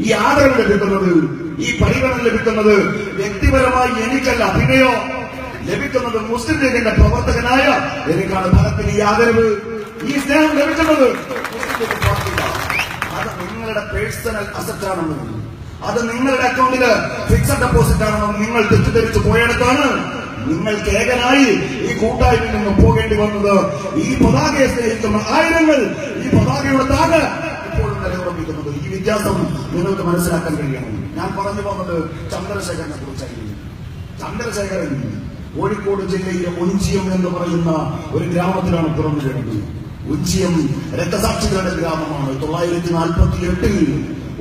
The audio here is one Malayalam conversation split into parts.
ഈ ആദരവ് ലഭിക്കുന്നത് ഈ പരിഗണന ലഭിക്കുന്നത് വ്യക്തിപരമായി എനിക്കല്ല പിന്നെയോ ലഭിക്കുന്നത് മുസ്ലിം ലീഗിന്റെ പ്രവർത്തകനായ എനിക്കാണ് ഫലത്തിൽ ഈ ആദരവ്. ഈ സ്നേഹം ലഭിക്കുന്നത്. അത് നിങ്ങളുടെ പേഴ്സണൽ അസറ്റ് ആണെന്ന് അത് നിങ്ങളുടെ അക്കൗണ്ടിൽ ഫിക്സഡ് ഡെപ്പോസിറ്റ് ആണെന്ന് നിങ്ങൾ തെറ്റിദ്ധരിച്ചു പോയെടുത്താണ് നിങ്ങൾക്ക് ഏകനായി ഈ കൂട്ടായ്മയിൽ നിന്ന് പോകേണ്ടി വന്നത്. ഈ പതാകയെ സ്നേഹിക്കുന്ന ആയിരങ്ങൾ ഈ പതാകയുടെ താഴെ ഇപ്പോഴും ഈ വ്യത്യാസം നിങ്ങൾക്ക് മനസ്സിലാക്കാൻ കഴിയണം. ഞാൻ പറഞ്ഞു പോകുന്നത് ചന്ദ്രശേഖരനെ കുറിച്ചായിരുന്നു ചന്ദ്രശേഖരൻ കോഴിക്കോട് ജില്ലയിലെ ഒഞ്ചിയം എന്ന് പറയുന്ന ഒരു ഗ്രാമത്തിലാണ് പിറന്നു കിടന്നത് ഒഞ്ചിയം രക്തസാക്ഷികളുടെ ഗ്രാമമാണ്. തൊള്ളായിരത്തി നാൽപ്പത്തി എട്ടിൽ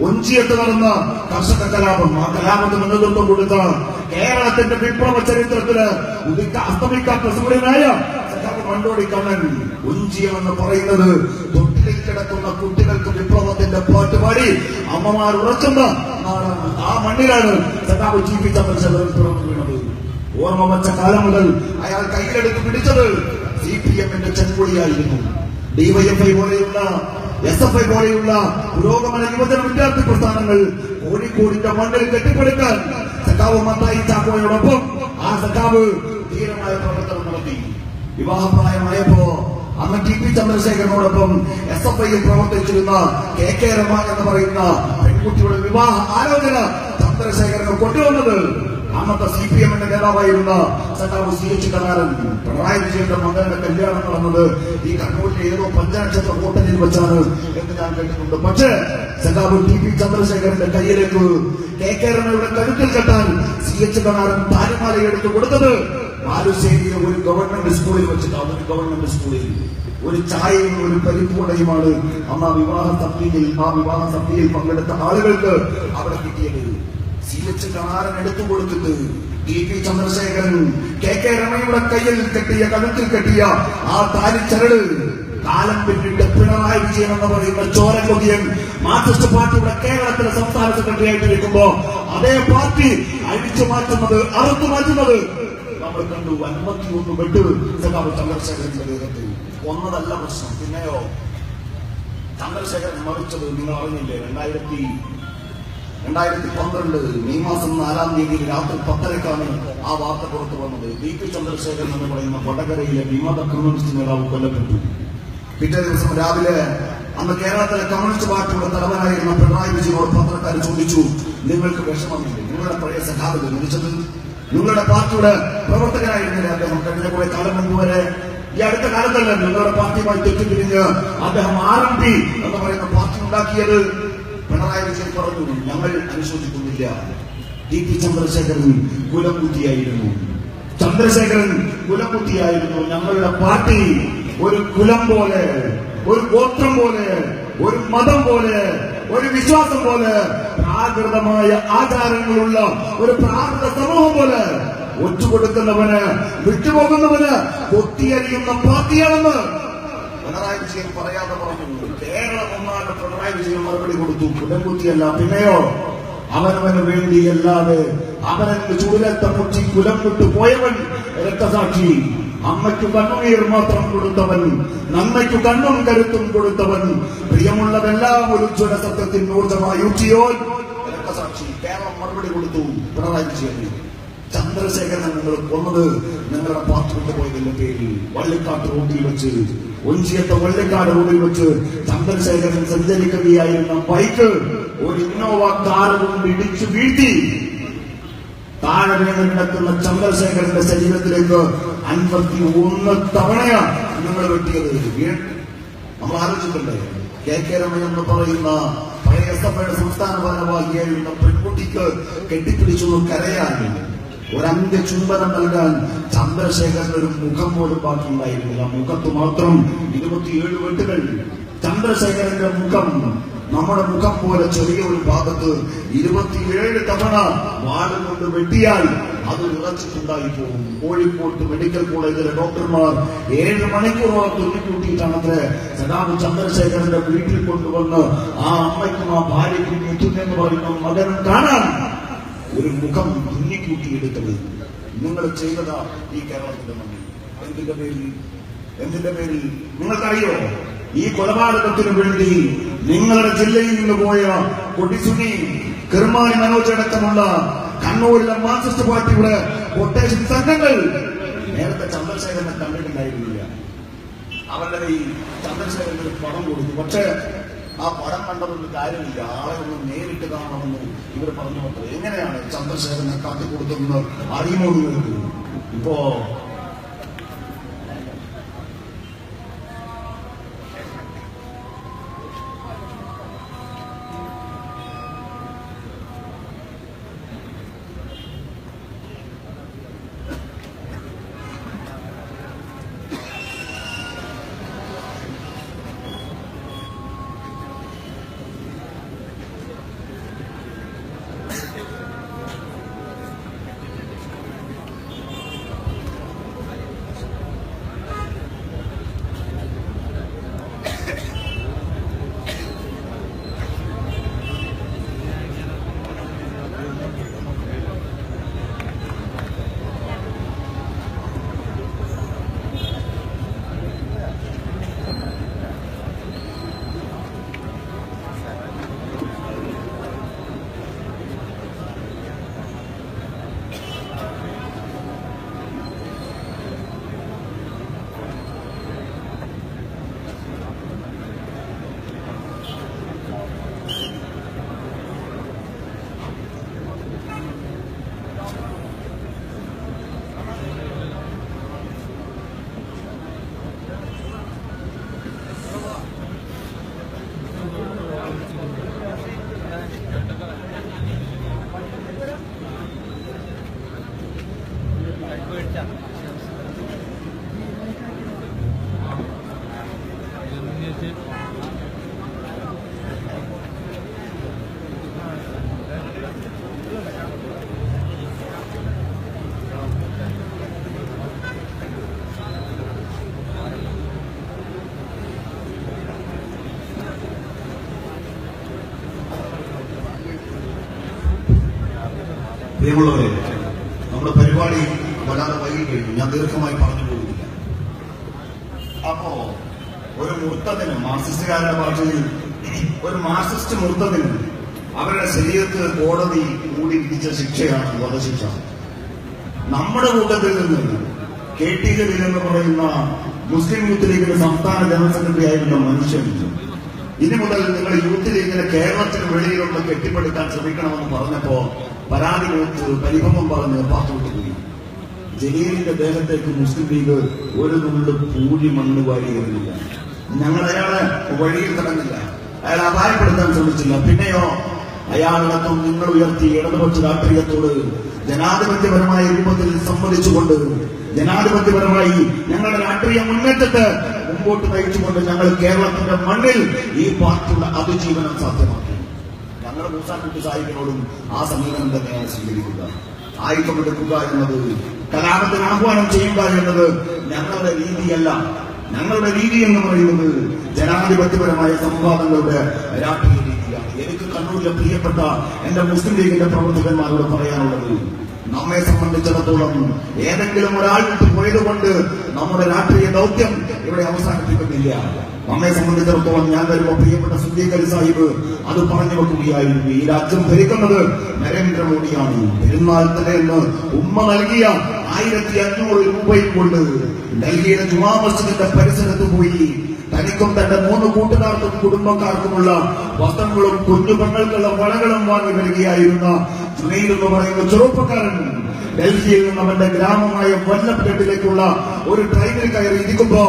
ഒഞ്ചിയത്ത് നടന്ന കർഷക കലാപം ആ കലാപത്തിന് നേതൃത്വം കൊടുത്ത കേരളത്തിന്റെ വിപ്ലവ ചരിത്രത്തിൽ ഉദിക്ക അസ്തമിക്കാത്ത സൂര്യനായ മണ്ടോടി കണ്ണൻ ഒഞ്ചിയം എന്ന് പറയുന്നത് തൊട്ടിലിൽ കിടക്കുന്ന കുട്ടികൾക്ക് വിപ്ലവത്തിന്റെ പാട്ട് പാടി. അമ്മമാർ ഉറക്കുന്ന ആ മണ്ണിലാണ് സഖാവ് ജീവിച്ച മനുഷ്യർ തുറന്നു വീണത്. ഓർമ്മ വച്ച കാലം മുതൽ അയാൾ കയ്യിലെടുത്ത് പിടിച്ചത് സി പി എമ്മിന്റെ ചെങ്കൊടിയായിരുന്നു ഡിവൈഎഫ്ഐ പോലെയുള്ള എസ് എഫ് ഐ പോലെയുള്ള പുരോഗമന യുവജന വിദ്യാർത്ഥി പ്രസ്ഥാനങ്ങൾ കോഴിക്കോടിന്റെ മണ്ണിൽ കെട്ടിപ്പടുക്കാൻ സഖാവ് മത്തായി ചാക്കോയോടൊപ്പം ആ സഖാവ് ധീരമായ പ്രവർത്തനം നടത്തി. വിവാഹപ്രായമായപ്പോ അന്ന് ടി പി ചന്ദ്രശേഖരനോടൊപ്പം എസ് എഫ് ഐയിൽ പ്രവർത്തിച്ചിരുന്ന കെ കെ രമ എന്ന് പറയുന്ന പെൺകുട്ടിയുടെ വിവാഹ ആലോചന ചന്ദ്രശേഖരന് കൊണ്ടുവന്നത്. അന്നത്തെ സി പി എമ്മിന്റെ നേതാവായിരുന്ന സഖാവ് സി എച്ച് കലാരൻ പിണറായി വിജയന്റെ മകന്റെ കല്യാണം നടന്നത് ഈ കണ്ണൂരിലെ ഏതോ പഞ്ചനക്ഷത്ര ഹോട്ടലിൽ വെച്ചാണ് എന്ന് ഞാൻ കേട്ടിട്ടുണ്ട്. പക്ഷേ സഖാവ് ടി പി ചന്ദ്രശേഖരന്റെ കയ്യിലേക്ക് കെ കെ രമയുടെ കഴുത്തിൽ കെട്ടാൻ സി എച്ച് കലാരൻ താരമാലയെടുത്ത് കൊടുത്തത്. ബാലുശ്ശേരിയിലെ ഒരു ഗവൺമെന്റ് സ്കൂളിൽ വെച്ചിട്ടാണ് ഒരു ഗവൺമെന്റ് സ്കൂളിൽ ഒരു ചായയും ഒരു പരിപ്പുവടയുമാണ് അന്ന് ആ വിവാഹ സഭയിൽ ആ വിവാഹ സഭയിൽ പങ്കെടുത്ത ആളുകൾക്ക് അവിടെ കിട്ടിയത്. സി എച്ച് കണാരൻ എടുത്തു കൊടുത്തിട്ട് T P Chandrasekharan K K രമയുടെ കയ്യിൽ കെട്ടിയ കഴുത്തിൽ കെട്ടിയ ആ താലിച്ചരട് കാലം പിന്നിട്ട് പിണറായി വിജയൻ എന്ന് പറയുന്ന ചോരക്കൊടിയൻ മാർക്സിസ്റ്റ് പാർട്ടിയുടെ കേരളത്തിലെ സംസ്ഥാന സെക്രട്ടറി ആയിട്ടിരിക്കുമ്പോ അതേ പാർട്ടി അഴിച്ചു മാറ്റുന്നത് അറുത്തു മാറ്റുന്നത് നമ്മൾ കണ്ടു അൻപത്തിയൊന്ന് ബെഡ് സഖാവ് ചന്ദ്രശേഖരന്റെ ദേഹത്ത് ഒന്നതല്ല പ്രശ്നം. പിന്നെയോ? ചന്ദ്രശേഖരൻ മരിച്ചത് നിങ്ങൾ അറിഞ്ഞില്ലേ? രണ്ടായിരത്തി രണ്ടായിരത്തി പന്ത്രണ്ട് മെയ് മാസം നാലാം തീയതി രാത്രി പത്തരക്കാണ് ആ വാർത്ത പുറത്തു വന്നത്. വി പി ചന്ദ്രശേഖരൻ എന്ന് പറയുന്ന കൊടകരയിലെ വിമത കമ്മ്യൂണിസ്റ്റ് നേതാവ് കൊല്ലപ്പെട്ടു. പിറ്റേ ദിവസം രാവിലെ അന്ന് കേരളത്തിലെ കമ്മ്യൂണിസ്റ്റ് പാർട്ടിയുടെ തലവനായിരുന്ന പിണറായി വിജയനോട് പത്രക്കാർ ചോദിച്ചു നിങ്ങൾക്ക് വിഷമമില്ലേ? നിങ്ങളുടെ പഴയ മരിച്ചത്? നിങ്ങളുടെ പാർട്ടിയുടെ പ്രവർത്തകരായിരുന്നില്ല അദ്ദേഹം കഴിഞ്ഞ കുറെ കാലം മുമ്പ് വരെ ഈ അടുത്ത കാലത്തല്ല നിങ്ങളുടെ പാർട്ടിയുമായി തെറ്റിപ്പിരിഞ്ഞ് അദ്ദേഹം ആർ എം പി എന്ന് പറയുന്ന പാർട്ടി ഉണ്ടാക്കിയത് പിണറായി വിജയൻ പറഞ്ഞു. ഞങ്ങൾ അനുശോചിക്കുന്നില്ല. ടി പി ചന്ദ്രശേഖരൻ കുലംകുത്തിയായിരുന്നു ചന്ദ്രശേഖരൻ കുലംകുത്തിയായിരുന്നു ഞങ്ങളുടെ പാർട്ടി ഒരു കുലം പോലെ ഒരു ഗോത്രം പോലെ ഒരു മതം പോലെ ഒരു വിശ്വാസം പോലെ പ്രാകൃതമായ ആചാരങ്ങളുള്ള ഒരു പ്രാകൃത സമൂഹം പോലെ ഒറ്റുകൊടുക്കുന്നവന് വിട്ടുപോകുന്നവന് കൊത്തിയറിയുന്ന പാർട്ടിയാണെന്ന് പിണറായി വിജയൻ പറയാതെ പറഞ്ഞു. കേരളം ഒന്നാകെ പിണറായി വിജയൻ മറുപടി കൊടുത്തു. കുലംകുത്തിയല്ല പിന്നെയോ? അവനവന് വേണ്ടിയല്ലാതെ അവനെ ചൂരത്ത മുറ്റി കുലം വിട്ടു പോയവൻ രക്തസാക്ഷി. അമ്മയ്ക്കു കണ്ണുനീർ മാത്രം കൊടുത്തവൻ നന്മയ്ക്കു കണ്ണും കരുത്തും കൊടുത്തവനും പ്രിയമുള്ളതെല്ലാം ഒരു ജ്വല സത്യത്തിൽ ഊർജമായി സാക്ഷി കേരളം മറുപടി കൊടുത്തു. പിണറായി വിജയൻ ചന്ദ്രശേഖരനെ നിങ്ങൾ കൊന്നത് നിങ്ങളുടെ പാത്രത്തിൽ പോയതിന്റെ പേരിൽ വള്ളിക്കാട്ട് റോഡിൽ വെച്ച് ഒഞ്ചിയത്തെ വള്ളിക്കാട് റോഡിൽ വെച്ച് ചന്ദ്രശേഖരൻ സഞ്ചരിക്കുകയായിരുന്ന ബൈക്ക് ഒരു ഇന്നോവ കാർ കൊണ്ട് ഇടിച്ചു വീഴ്ത്തി. താഴെ ചന്ദ്രശേഖരന്റെ ശരീരത്തിലേക്ക് അൻപത്തി ഒന്ന് തവണയാണ് നിങ്ങൾ വെട്ടിയത്. നമ്മൾ ആലോചിക്കണ്ടേ? കെ കെ രമൻ എന്ന് പറയുന്ന പഴയ സംസ്ഥാന ഭാരവാഹിയായിരുന്ന പെൺകുട്ടിക്ക് കെട്ടിപ്പിടിച്ചു കരയാൻ ഒരന്ത്യ ചുംബനം നൽകാൻ ചന്ദ്രശേഖരൻ ഒരു മുഖം പോലും ബാക്കിയുണ്ടായിരുന്നില്ല. മുഖത്ത് മാത്രം ഇരുപത്തിയേഴ് വെട്ടുകൾ. ചന്ദ്രശേഖരന്റെ മുഖം നമ്മുടെ മുഖം പോലെ ചെറിയ ഒരു ഭാഗത്ത് ഇരുപത്തിയേഴ് തവണ വാട് കൊണ്ട് വെട്ടിയാൽ അത് നിറച്ചിട്ടുണ്ടായി പോകും. കോഴിക്കോട്ട് മെഡിക്കൽ കോളേജിലെ ഡോക്ടർമാർ ഏഴ് മണിക്കൂറോളം തുന്നിക്കൂട്ടിയിട്ടാണ് സദാവ് ചന്ദ്രശേഖരന്റെ വീട്ടിൽ കൊണ്ടുവന്ന് ആ അമ്മയ്ക്കും ആ ഭാര്യയ്ക്കും എന്ന് പറയുന്ന മകനും കാണാൻ ഒരു മുഖം തുന്നിക്കൂട്ടിയെടുത്തത്. നിങ്ങൾ ചെയ്തതാ ഈ കേരളത്തിന്റെ മണ്ണിൽ. എന്തിന്റെ പേരിൽ? എന്തിന്റെ പേരിൽ? നിങ്ങൾക്കറിയോ? ഈ കൊലപാതകത്തിനു വേണ്ടി നിങ്ങളുടെ ജില്ലയിൽ നിന്ന് പോയ കൊടിസുനി കെർമാനി മനോജ് അടക്കമുള്ള കണ്ണൂരിലെ മാർക്സിസ്റ്റ് പാർട്ടിയുടെ കൊട്ടേഷൻ സംഘങ്ങൾ. നേരത്തെ ചന്ദ്രശേഖരനെ കണ്ടിട്ടുണ്ടായിരുന്നില്ല അവരുടെ ഈ ചന്ദ്രശേഖരന് പണം കൊടുത്തു. പക്ഷേ ആ പടം കണ്ടതൊന്നും കാര്യമില്ല. ആളെ ഒന്ന് നേരിട്ട് കാണണമെന്ന് ഇവർ പറഞ്ഞു എങ്ങനെയാണ് ചന്ദ്രശേഖരനെ കാട്ടിക്കൊടുത്തെന്ന് അറിയുമോ ഇപ്പോ പ്രിയമുള്ളവരെ നമ്മുടെ പരിപാടി വല്ലാതെ വൈകി കഴിഞ്ഞു ഞാൻ ദീർഘമായി പറഞ്ഞു പോകുന്നില്ല അപ്പോ ഒരു മുഹൂർത്തത്തിന് മാർക്സിസ്റ്റുകാരുടെ പാർട്ടിയിൽ ഒരു മാർക്സിസ്റ്റ് മുഹൂർത്തത്തിന് അവരുടെ ശരീരത്തിൽ കോടതി കൂടി വിധിച്ച ശിക്ഷയാണ് വധശിക്ഷ. നമ്മുടെ കൂട്ടത്തിൽ നിന്ന് കെ ടി ജലീൽ എന്ന് പറയുന്ന മുസ്ലിം യൂത്ത് ലീഗിന്റെ സംസ്ഥാന ജനറൽ സെക്രട്ടറി ആയിരുന്ന മനുഷ്യൻ. ഇനി മുതൽ നിങ്ങൾ യൂത്ത് ലീഗിനെ കേരളത്തിന് വെളിയിലൊന്ന് കെട്ടിപ്പടുക്കാൻ ശ്രമിക്കണമെന്ന് പറഞ്ഞപ്പോ പരാതി കൊടുത്ത് പരിഭവം പറഞ്ഞ് പാർട്ടി പോയി. ജലീലിന്റെ ദേഹത്തേക്ക് മുസ്ലിം ലീഗ് ഒരു നുള്ളു പൂഴി മണ്ണ് വാരിയിരുന്നില്ല ഞങ്ങൾ അയാളെ വഴിയിൽ തടഞ്ഞില്ല. അയാളെ അപായപ്പെടുത്താൻ ശ്രമിച്ചില്ല. പിന്നെയോ അയാളടക്കം നിങ്ങൾ ഉയർത്തി ഇടതുപക്ഷ രാഷ്ട്രീയത്തോട് ജനാധിപത്യപരമായ രൂപത്തിൽ സമ്മതിച്ചുകൊണ്ട് ജനാധിപത്യപരമായി ഞങ്ങളുടെ രാഷ്ട്രീയ മുന്നേറ്റത്തെ മുമ്പോട്ട് നയിച്ചുകൊണ്ട് ഞങ്ങൾ കേരളത്തിന്റെ മണ്ണിൽ ഈ പാർട്ടിയുടെ അതിജീവനം സാധ്യമാക്കി. ഞങ്ങൾ മൂസാക്കുട്ടി സാഹിബിനോടും ആ സമീപനം തന്നെയാണ് സ്വീകരിക്കുക. ആയുധമെടുക്കുക എന്നത് കലാപത്തിന് ആഹ്വാനം ചെയ്യുക എന്നത് ഞങ്ങളുടെ രീതിയല്ല. ഞങ്ങളുടെ രീതി എന്ന് പറയുന്നത് ജനാധിപത്യപരമായ സംവാദങ്ങളുടെ രാഷ്ട്രീയ രീതിയാണ്. എനിക്ക് കണ്ണൂരിലെ പ്രിയപ്പെട്ട എന്റെ മുസ്ലിം ലീഗിന്റെ പ്രവർത്തകന്മാരോട് പറയാനുള്ളത് നമ്മെ സംബന്ധിച്ചിടത്തോളം ഏതെങ്കിലും ഒരാൾ പോയത് പോയതുകൊണ്ട് നമ്മുടെ രാഷ്ട്രീയ ദൗത്യം ഇവിടെ അവസാനിപ്പിക്കുന്നില്ല. നമ്മെ സംബന്ധിച്ചിടത്തോളം ഞാൻ വരുമ്പോ പ്രിയപ്പെട്ട സുദ്ധീകരി സാഹിബ് അത് പറഞ്ഞു വെക്കുകയായിരുന്നു. ഈ രാജ്യം ഭരിക്കുന്നത് നരേന്ദ്രമോദിയാണ്. പെരുന്നാൾ തലേന്ന് ഉമ്മ നൽകിയ ആയിരത്തി അഞ്ഞൂറ് രൂപയും കൊണ്ട് ഡൽഹിയിലെ ജുമാ മസ്ജിദിന്റെ പരിസരത്ത് പോയി തനിക്കും തന്റെ മൂന്ന് കൂട്ടുകാർക്കും കുടുംബക്കാർക്കുമുള്ള വസ്ത്രങ്ങളും കുഞ്ഞു പെണ്ണുൾക്കുള്ള വളകളും വാങ്ങി വരികയായിരുന്ന ജുനൈൽ എന്ന് പറയുന്ന ചെറുപ്പക്കാരൻ ഡൽഹിയിൽ നിന്ന് അവന്റെ ഗ്രാമമായ വല്ലപ്പേട്ടിലേക്കുള്ള ഒരു ട്രെയിനിൽ കയറി ഇരിക്കുമ്പോ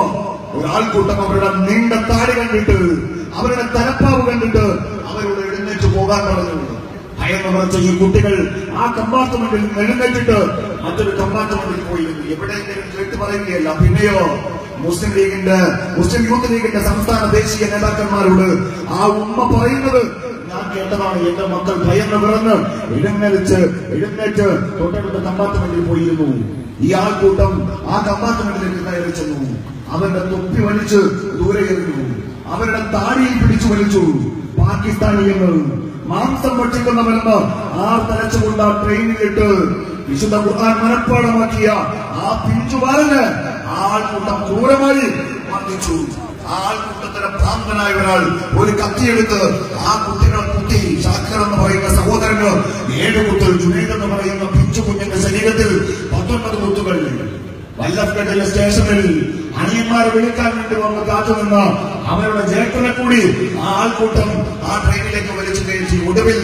ഒരാൾക്കൂട്ടം അവരുടെ നീണ്ട താടി കണ്ടിട്ട് അവരുടെ തലപ്പാവ് കണ്ടിട്ട് അവരോട് എഴുന്നേറ്റ് പോകാൻ പറഞ്ഞു. ഭയന്ന് വിറച്ച ഈ കുട്ടികൾ ആ കമ്പാർട്ട്മെന്റിൽ എഴുന്നേറ്റിട്ട് മറ്റൊരു കമ്പാർട്ട്മെന്റിൽ പോയി. എവിടെയെങ്കിലും കേട്ട് പറയുകയല്ല. പിന്നെയോ മുസ്ലിം ലീഗിന്റെ മുസ്ലിം യൂത്ത് ലീഗിന്റെ സംസ്ഥാന ദേശീയ നേതാക്കന്മാരോട് ആ ഉമ്മ പറയുന്നത് ഞാൻ കേട്ടതാണ്. എന്റെ മക്കൾ ഭയന്ന് വിറന്ന് എഴുന്നേലിച്ച് എഴുന്നേറ്റ് തൊട്ടടുത്ത കമ്പാർട്ട്മെന്റിൽ പോയിരുന്നു. ഈ ആൾക്കൂട്ടം ആ കമ്പാർട്ട്മെന്റിലേക്ക് കയറി ചെന്നു. അവന്റെ തൊപ്പി വലിച്ച് ദൂരെ എറിഞ്ഞു. അവരുടെ താടിയിൽ പിടിച്ചു വലിച്ചു. പാകിസ്ഥാനിയങ്ങൾ മാംസം ഭക്ഷിക്കുന്നവരെന്ന് ആർ തലച്ചുകൊണ്ട് ആ ട്രെയിനിലിട്ട് വിശുദ്ധ ഖുർആൻ മനഃപ്പാടമാക്കിയ ആ പിഞ്ചുബാലന് ആൾക്കൂട്ടം ക്രൂരമായി മർദ്ദിച്ചു. ആൾക്കൂട്ടത്തിന് ഭ്രാന്തനായ ഒരാൾ ഒരു കത്തിയെടുത്ത് ആ കുട്ടികളെ കുത്തി ഷാക്കർ എന്ന് പറയുന്ന സഹോദരങ്ങൾ ഏഴ് കുത്ത് ജുനൈദ് എന്ന് പറയുന്ന പിഞ്ചു കുഞ്ഞിന്റെ ശരീരത്തിൽ പത്തൊൻപത് കുത്തുകൾ. വല്ലഭ്ഗഡിലെ സ്റ്റേഷനിൽ അനിയന്മാരെ വിളിക്കാൻ വേണ്ടി വന്ന് കാത്തുനിന്ന് അവരുടെ ജേട്ടനെ കൂടി ആ ആൾക്കൂട്ടം ആ ട്രെയിനിലേക്ക് വലിച്ചു കയറ്റി. ഒടുവിൽ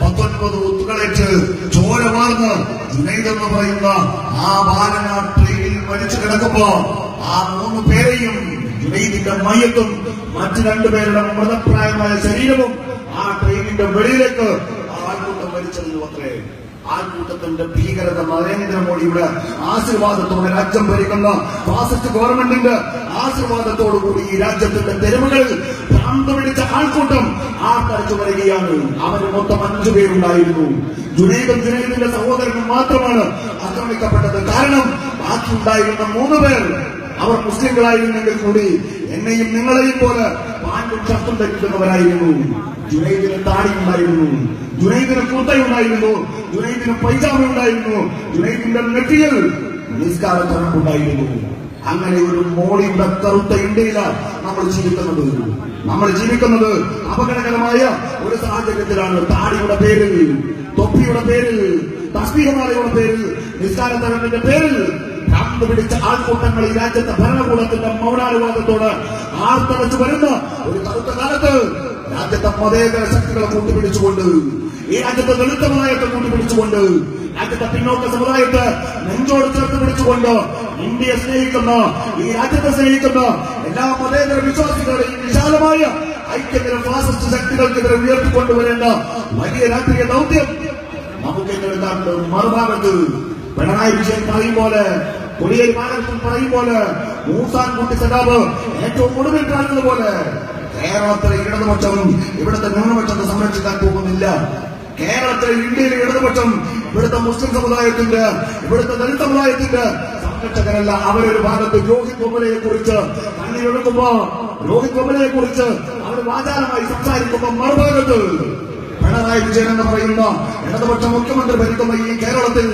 പത്തൊൻപത് ഒത്തുകളേറ്റ് ചോര വാർന്ന് ജുനൈദ് പറയുന്ന ആ ബാലൻ ആ ട്രെയിനിൽ വലിച്ചു കിടക്കുമ്പോ ആ മൂന്ന് പേരെയും ജുനൈദിന്റെ മയത്തും മറ്റു രണ്ടുപേരുടെ മൃതപ്രായമായ ശരീരവും ആ ട്രെയിനിന്റെ വെളിയിലേക്ക് ആൾക്കൂട്ടം വലിച്ചെറിഞ്ഞു അത്രേ ആൾക്കൂട്ടത്തിന്റെ ഭീകരത നരേന്ദ്രമോദിയുടെ ആശീർവാദത്തോടെ രാജ്യം ഭരിക്കുന്ന ഫാസിസ്റ്റ് ഗവൺമെന്റിന്റെ ആശീർവാദത്തോടുകൂടി ഈ രാജ്യത്തിന്റെ തെരുവുകളിൽ ഭ്രാന്ത് പിടിച്ച ആൾക്കൂട്ടം ആർത്തടിച്ചു വരികയാണ്. അവർ മൊത്തം അഞ്ചു പേരുണ്ടായിരുന്നു. ജുനൈദും ജുനൈദിന്റെ സഹോദരനും മാത്രമാണ് ആക്രമിക്കപ്പെട്ടത്. കാരണം ബാക്കിയുണ്ടായിരുന്ന മൂന്ന് പേർ അവർ മുസ്ലിങ്ങളായിരുന്നെങ്കിൽ കൂടി എന്നെയും നിങ്ങളെയും പോലെ പാൻഡും ഷർട്ടും ധരിക്കുന്നവരായിരുന്നു. ജുനൈദിന് താടി ഉണ്ടായിരുന്നു ജുനൈദിന് കൂട്ടയുണ്ടായിരുന്നു ജുനൈദിന് പൈജാമ ഉണ്ടായിരുന്നു ജുനൈദിന്റെ നെറ്റിയിൽ നിസ്കാര ഉണ്ടായിരുന്നു അങ്ങനെ ഒരു മോളിയുടെ കറുത്ത ഇന്ത്യയില നമ്മൾ ജീവിക്കുന്നത്. നമ്മൾ ജീവിക്കുന്നത് അപകടകരമായ ഒരു സാഹചര്യത്തിലാണ്. താടിയുടെ പേരിൽ തൊപ്പിയുടെ പേരിൽ തസ്മീഹമാലയുടെ പേരിൽ നിസ്കാരത്തരത്തിന്റെ പേരിൽ ഭ്രാന്ത് പിടിച്ച ആൾക്കൂട്ടങ്ങൾ ഈ രാജ്യത്തെ ഭരണകൂടത്തിന്റെ മൗനാനുവാദത്തോട് ആർത്തടച്ചു വരുന്ന ഒരു കറുത്ത കാലത്ത് രാജ്യത്തെ മതേതര ശക്തികളെ കൂട്ടുപിടിച്ചുകൊണ്ട് ഈ രാജ്യത്തെ ദളിത സമുദായത്തെ കൂട്ടിപ്പിടിച്ചുകൊണ്ട് രാജ്യത്തെ പിന്നോക്ക സമുദായത്തെ നെഞ്ചോട് ചേർത്ത് പിടിച്ചുകൊണ്ട് ഇന്ത്യയെ സ്നേഹിക്കുന്ന ഈ രാജ്യത്തെ സ്നേഹിക്കുന്ന എല്ലാ മതേതര വിശ്വാസികളുടെയും വിശാലമായ ഐക്യത്തിന് ഫാസിസ്റ്റ് ശക്തികൾക്കെതിരെ ഉയർത്തിക്കൊണ്ടുവരേണ്ട വലിയ രാഷ്ട്രീയ ദൗത്യം നമുക്ക് ഏറ്റെടുക്കാറുണ്ട് മറുഭാഗത്ത് പിണറായി വിജയൻ പറയും പോലെ കൊടിയേരി മാനത്തിൽ പറയും പോലെ മൂസാൻ കുട്ടി സദാബ് ഏറ്റവും ഒടുവിൽ കാണുന്നത് പോലെ കേരളത്തിലെ ഇടതുപക്ഷം ഇവിടുത്തെ ന്യൂനപക്ഷത്തെ സംരക്ഷിക്കാൻ പോകുന്നില്ല. കേരളത്തിലെ ഇന്ത്യയിലെ ഇടതുപക്ഷം ഇവിടുത്തെ മുസ്ലിം സമുദായത്തിന്റെ ഇവിടുത്തെ ദളിത് സമുദായത്തിന്റെ സംരക്ഷകരല്ല അവരൊരു ഭാഗത്ത് രോഹിത് ബൊമ്മലയെ കുറിച്ച് എഴുതുമ്പോ രോഹിത് ബൊമ്മലയെ കുറിച്ച് അവർ വാചാലമായി സംസാരിക്കുമ്പോ മറുഭാഗത്ത് പിണറായി വിജയൻ എന്ന് പറയുന്ന ഇടതുപക്ഷ മുഖ്യമന്ത്രി ഭരിക്കുന്ന ഈ കേരളത്തിൽ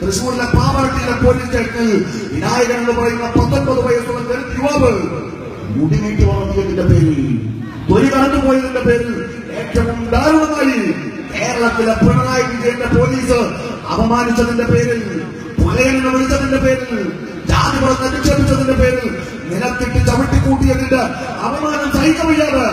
തൃശൂരിലെ പാവറട്ടിയിലെ പോലീസ് സ്റ്റേഷനിൽ വിനായകൻ എന്ന് പറയുന്ന പത്തൊൻപത് വയസ്സുള്ള ദളിത് യുവാവ് മുടിനീട്ടി വളർത്തിയതിന്റെ പേരിൽ തൊലി കടന്നുപോയതിന്റെ പേരിൽ ഏറ്റവും ദാരുണമായി കേരളത്തിലെ പിണറായി വിജയന്റെ പോലീസ് അപമാനിച്ചതിന്റെ പേരിൽ പുലയനെ വിളിച്ചതിന്റെ പേരിൽ ജാതി പുറത്ത് നിക്ഷേപിച്ചതിന്റെ പേരിൽ നിലത്തിട്ട് ചവിട്ടിക്കൂട്ടിയതിന്റെ അപമാനം സഹിക്കവയ്യാതെ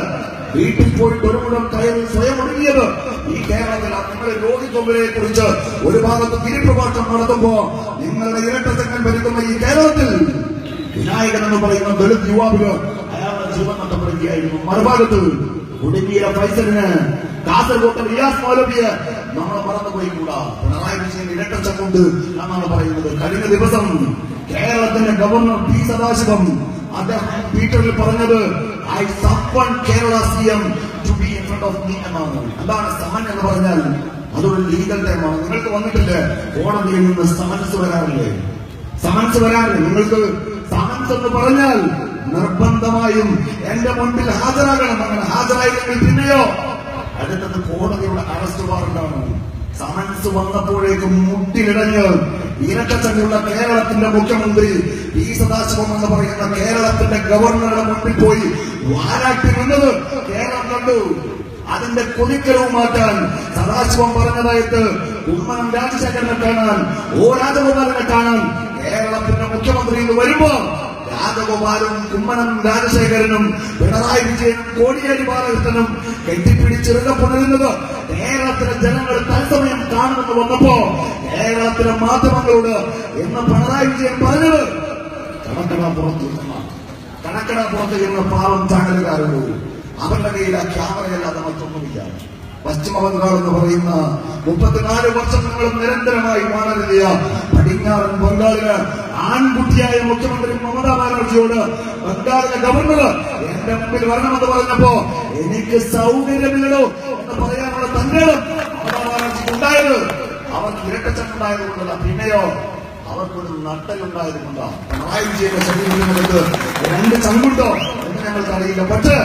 വീട്ടിൽ പോയിട്ട് ഒരു മുഴം കയറി സ്വയം ഒടുങ്ങിയത് ഈ കേരളത്തിൽ നിങ്ങളുടെ രോഗി തൊമ്പിനെ കുറിച്ച് ഒരു ഭാഗത്ത് തിരിപ്രഭാഷണം നടത്തുമ്പോ നിങ്ങളുടെ ഇരട്ടസംഘം വരുത്തുന്ന ഈ കേരളത്തിൽ വിനായകൻ എന്ന് പറയുന്ന ദളിത് യുവാവിന് അയാളുടെ ജീവൻ നഷ്ടപ്പെടുകയായിരുന്നു. മറുഭാഗത്ത് കുടുങ്ങിയ ഫൈസലിന് കാസർഗോട്ടെ റിയാസ് മൗലവിയെ നമ്മൾ മറന്നുപോയി കൂടാ പിണറായി വിജയൻ ഇരട്ടച്ചക്കൊണ്ട് എന്നാണ് പറയുന്നത് കഴിഞ്ഞ ദിവസം കേരളത്തിന്റെ ഗവർണർ പി സദാശിവം അദ്ദേഹം ട്വിറ്ററിൽ പറഞ്ഞത് I സപ്പൺ Kerala C M to be in front of me എന്നാണ്. എന്താണ് സമൻ എന്ന് പറഞ്ഞാൽ അതൊരു ലീഗൽ ടൈമാണ് നിങ്ങൾക്ക് വന്നിട്ടില്ലേ? കോടതിയിൽ നിന്ന് സമൻസ് വരാറില്ലേ? സമൻസ് വരാറില്ല? നിങ്ങൾക്ക് സമൻസ് എന്ന് പറഞ്ഞാൽ നിർബന്ധമായും എന്റെ മുൻപിൽ ഹാജരാകണം. അങ്ങനെ ഹാജരായില്ലെങ്കിൽ പിന്നെയോ അടുത്തത് കോടതിയുടെ അറസ്റ്റ് വാറണ്ടാണ് സമൻസ് വന്നപ്പോഴേക്കും മുട്ടിലിടഞ്ഞ് ഇരട്ടച്ചങ്ങുള്ള കേരളത്തിന്റെ മുഖ്യമന്ത്രി പി സദാശിവം എന്ന് പറയുന്ന കേരളത്തിന്റെ ഗവർണറുടെ മുമ്പിൽ പോയി വാരാട്ടി നിന്നത് കേരളം കണ്ടു. അതിന്റെ കൊതിക്കലവും മാറ്റാൻ സദാശിവം പറഞ്ഞതായിട്ട് ഉമ്മനം രാജശേഖരനെ കാണാൻ ഓ രാജഗോപാലനെ കാണാൻ കേരളത്തിന്റെ മുഖ്യമന്ത്രി വരുമ്പോ രാജഗോപാലും കുമ്മനം രാജശേഖരനും പിണറായി വിജയനും കോടിയേരി ബാലകൃഷ്ണനും കെട്ടിപ്പിടിച്ചിറുക പുണരുന്നത് കേരളത്തിലെ ജനങ്ങൾ തത്സമയം കാണുമെന്ന് വന്നപ്പോ കേരളത്തിലെ മാധ്യമങ്ങളോട് എന്ന് പിണറായി വിജയൻ പറഞ്ഞത് കണക്കണ പുറത്തു കണക്കട പുറത്ത് എന്ന പാവം ചാനലുകാരുള്ളൂ അവരുടെ കയ്യിൽ ആ ക്യാമറയല്ലാതെ മറ്റൊന്നുമില്ല. പശ്ചിമ ബംഗാൾ എന്ന് പറയുന്ന മുപ്പത്തിനാല് വർഷങ്ങളും നിരന്തരമായി മാറിയ പടിഞ്ഞാറൻ ബംഗാളിന് ആൺകുട്ടിയായ മുഖ്യമന്ത്രി മമതാ ബാനർജിയോട് ബംഗാളിലെ ഗവർണർ എന്റെ മുമ്പിൽ വരണമെന്ന് പറഞ്ഞപ്പോ എനിക്ക് സൗകര്യമില്ലടോ എന്ന് പറയാനുള്ള തന്റെ മമതാ ബാനർജിക്ക് ഉണ്ടായത്. അവർക്ക് ഇരട്ടച്ചക്കുണ്ടായതുകൊണ്ടല്ല പിന്നെയോ അവർക്കൊരു നട്ടലുണ്ടായതുകൊണ്ടോ. പിണറായി വിജയന്റെ ശരീരത്തിൽ രണ്ട് ചങ്കുണ്ടോ എന്ന് ഞങ്ങൾക്ക് അറിയില്ല പക്ഷേ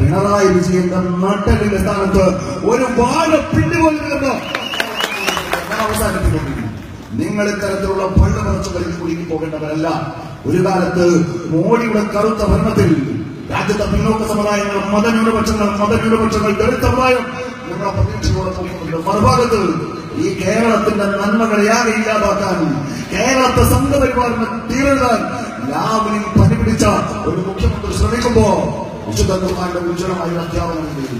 പിണറായി വിജയന്റെ നട്ടലിന്റെ സ്ഥാനത്ത് ഒരു വാഴ പോലും നിങ്ങൾ ഇത്തരത്തിലുള്ള പള്ളു പറച്ചുകളിൽ കുടുങ്ങി പോകേണ്ടവരല്ല. ഒരു കാലത്ത് മോഡിയുടെ കറുത്ത ഭരണത്തിൽ രാജ്യത്തെ പിന്നോക്ക സമുദായങ്ങൾ മതന്യൂനപക്ഷങ്ങൾ മതന്യൂനപക്ഷങ്ങൾ ദളിത് സമുദായം നമ്മുടെ പ്രതീക്ഷയോടെ നോക്കുന്നുണ്ട് മറുഭാഗത്ത് ഈ കേരളത്തിന്റെ നന്മകളെ ആകെ ഇല്ലാതാക്കാൻ കേരളത്തെ സംഘപരിവാറിന് തീരെഴുതാൻ ലാവലിൽ പനിപിടിച്ച ഒരു മുഖ്യമന്ത്രി ശ്രമിക്കുമ്പോ വിശുദ്ധ ഖുർആന്റെ ഉജ്ജ്വലമായ ഒരു അധ്യാപനമുണ്ട്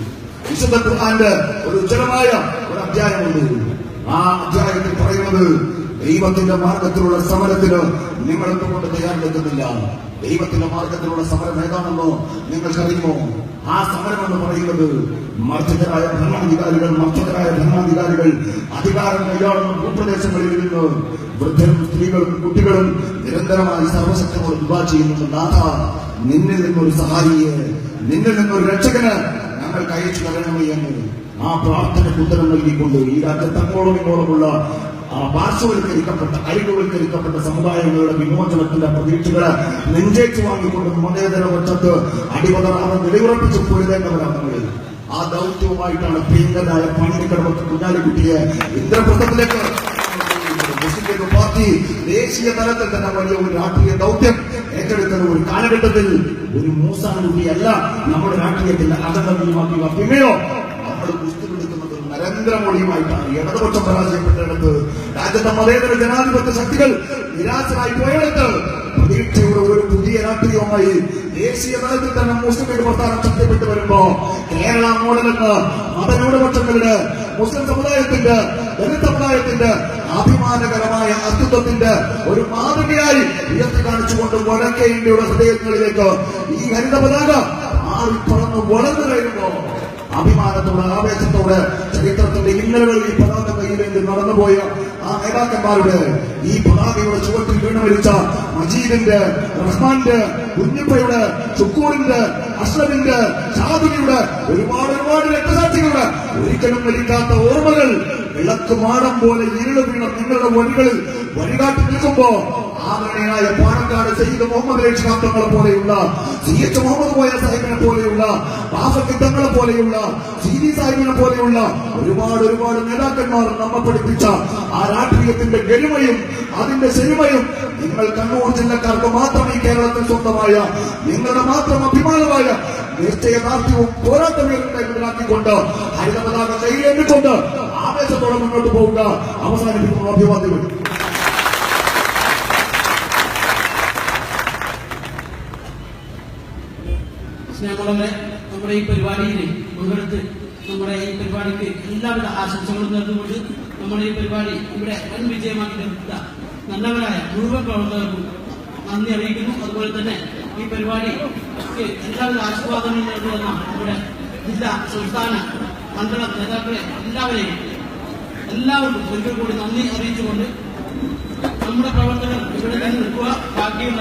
വിശുദ്ധ ഖുർആന്റെ ഒരു ഉജ്ജ്വലമായ ഒരു അധ്യായമുണ്ട് ആ അധ്യായത്തിൽ പറയുന്നത് ദൈവത്തിന്റെ മാർഗത്തിലുള്ള സമരത്തിന് നിങ്ങൾ എന്തുകൊണ്ട് തയ്യാറെടുക്കുന്നില്ല. ദൈവത്തിന്റെ മാർഗത്തിലുള്ള സമരം ഏതാണെന്നോ നിങ്ങൾക്കറിയുമോ? ആ സമരം എന്ന് പറയുന്നത് മർദ്ദിതരായ ഭരണാധികാരികൾ മർദ്ദിതരായ ഭരണാധികാരികൾ അധികാരം കൈയാളുന്ന ഭൂപ്രദേശങ്ങളിൽ നിന്ന് വൃദ്ധരും സ്ത്രീകളും കുട്ടികളും നിരന്തരമായി സർവശക്തനോട് വിവാഹ ചെയ്യുന്നുണ്ട്. നാഥ നിന്നിൽ നിന്നൊരു സഹായിയെ നിന്നിൽ നിന്നൊരു രക്ഷകന് ഞങ്ങൾക്ക് അയച്ചു തരണമേ എന്ന് ആ പ്രാർത്ഥനയ്ക്ക് ഉത്തരം നൽകിക്കൊണ്ട് ഈ രാജ്യത്ത് അങ്ങോളം ഇങ്ങോളമുള്ള പാർശ്വവൽക്കരിക്കപ്പെട്ട അരികവൽക്കരിക്കപ്പെട്ട സമുദായങ്ങളുടെ വിമോചനത്തിന്റെ പ്രതീക്ഷകളെ നെഞ്ചേറ്റ് വാങ്ങിക്കൊണ്ട് മതേതര പക്ഷത്ത് അടിപതറാതെ നിലയുറപ്പിച്ച് പൊരുതേണ്ടവരാണ് ആ ദൗത്യവുമായിട്ടാണ് പ്രിയങ്കരായ പണിക്കടവത്ത് കുഞ്ഞാലിക്കുട്ടിയെ ഇന്ദ്രപ്രസ്ഥത്തിലേക്ക് പാർട്ടി ദേശീയ തലത്തിൽ തന്നെ വലിയ ഒരു രാഷ്ട്രീയ ദൗത്യം ഏറ്റെടുക്കുന്ന ഒരു കാലഘട്ടത്തിൽ ഒരു മൂസാനുകൂടിയല്ല നമ്മുടെ രാഷ്ട്രീയത്തിന്റെ അജണ്ടീയമാക്കിയ പിന്നെയോ പിടിക്കുന്നത് മാറി. ഇടതുപക്ഷം പരാജയപ്പെട്ടിടത്ത് രാജ്യത്തെ മതേതര ജനാധിപത്യ ശക്തികൾ നിരാശരായി പോയിടത്ത് പ്രതീക്ഷയുടെ ഒരു പുതിയ രാഷ്ട്രീയവുമായി ദേശീയ തലത്തിൽ തന്നെ മുസ്ലിം ലീഗ് പ്രസ്ഥാനം ശക്തിപ്പെട്ട് വരുമ്പോ കേരള മോഡലെന്ന് മതന്യൂനപക്ഷങ്ങളുടെ മുസ്ലിം സമുദായത്തിന്റെ ദലിത് സമുദായത്തിന്റെ അഭിമാനകരമായ അസ്തിത്വത്തിന്റെ ഒരു മാതൃകയായി ഉയർത്തി കാണിച്ചുകൊണ്ട് വടക്കേ ഇന്ത്യയുടെ ഹൃദയങ്ങളിലേക്ക് ഈ ഹരിത പതാക മാറിപ്പറന്ന് വളർന്നു കഴിയുമ്പോ അഭിമാനത്തോടെ ആവേശത്തോടെ ചരിത്രത്തിന്റെ ഇന്നലകളിൽ ഈ പതാക കയ്യിലേക്ക് നടന്നുപോയ ആ നേതാക്കന്മാരുടെ ഈ പതാകയുടെ ചുവട്ടിൽ വീണ് മരിച്ച മജീദിന്റെ റഹ്മാന്റെ കുഞ്ഞിപ്പയുടെ ചുക്കൂറിന്റെ അസ്ലമിന്റെ ഷാദുലിയുടെ ഒരുപാട് ഒരുപാട് രക്തസാക്ഷികളുടെ ഒരിക്കലും മരിക്കാത്ത ഓർമ്മകൾ വിളക്ക് മാടം പോലെ ഇരുൾ വീണ നിങ്ങളുടെ വഴികളിൽ വഴികാട്ടി നിൽക്കുമ്പോ ആദരണീയനായ പാണക്കാട് സയ്യിദ് മുഹമ്മദ് രക്ഷിതാം തങ്ങളെ പോലെയുള്ള സി എച്ച് മുഹമ്മദ് പോയ സാഹിബിനെ പോലെയുള്ള ബാസക്കിത്തങ്ങളെ തങ്ങളെ പോലെയുള്ള സി ഡി സാഹിബിനെ പോലെയുള്ള ഒരുപാട് ഒരുപാട് നേതാക്കന്മാർ നമ്മെ പഠിപ്പിച്ച ആ രാഷ്ട്രീയത്തിന്റെ ഗരിമയും അതിന്റെ സിനിമയും നിങ്ങൾ കണ്ണൂർ ജില്ലക്കാർക്ക് മാത്രം ഈ കേരളത്തിൽ സ്വന്തമായ നിങ്ങളുടെ മാത്രം അഭിമാനമായ നിശ്ചയദാർഢ്യവും പോരാട്ടമേറും ഹരിതപതാക ഹരിത പതാക കയ്യിലേറ്റിക്കൊണ്ട് ആവേശത്തോടെ മുന്നോട്ട് പോവുക. അവസാനിപ്പിക്കുന്ന അഭിവാദ്യങ്ങൾ സ്നേഹമുള്ളവരെ നമ്മുടെ ഈ പരിപാടിയിൽ പങ്കെടുത്ത് നമ്മുടെ ഈ പരിപാടിക്ക് എല്ലാവിധ ആശംസകളും നേർന്നുകൊണ്ട് നമ്മുടെ ഈ പരിപാടി ഇവിടെ വൻ വിജയമാക്കി തീർത്ത നല്ലവരായ മുഴുവൻ പ്രവർത്തകർക്കും നന്ദി അറിയിക്കുന്നു. അതുപോലെ തന്നെ ഈ പരിപാടി എല്ലാവരും ആശീർവാദങ്ങളും നേടുന്ന നമ്മുടെ ജില്ലാ സംസ്ഥാന മണ്ഡല നേതാക്കളെ എല്ലാവരെയും എല്ലാവർക്കും ഒരിക്കൽ കൂടി നന്ദി അറിയിച്ചുകൊണ്ട് നമ്മുടെ പ്രവർത്തകർ ഇവിടെ തന്നെ നിൽക്കുക. ബാക്കിയുള്ള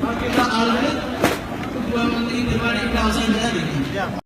ബാക്കിയുള്ള ആളുകൾ ഈ പരിപാടി ഇവിടെ അവസാനം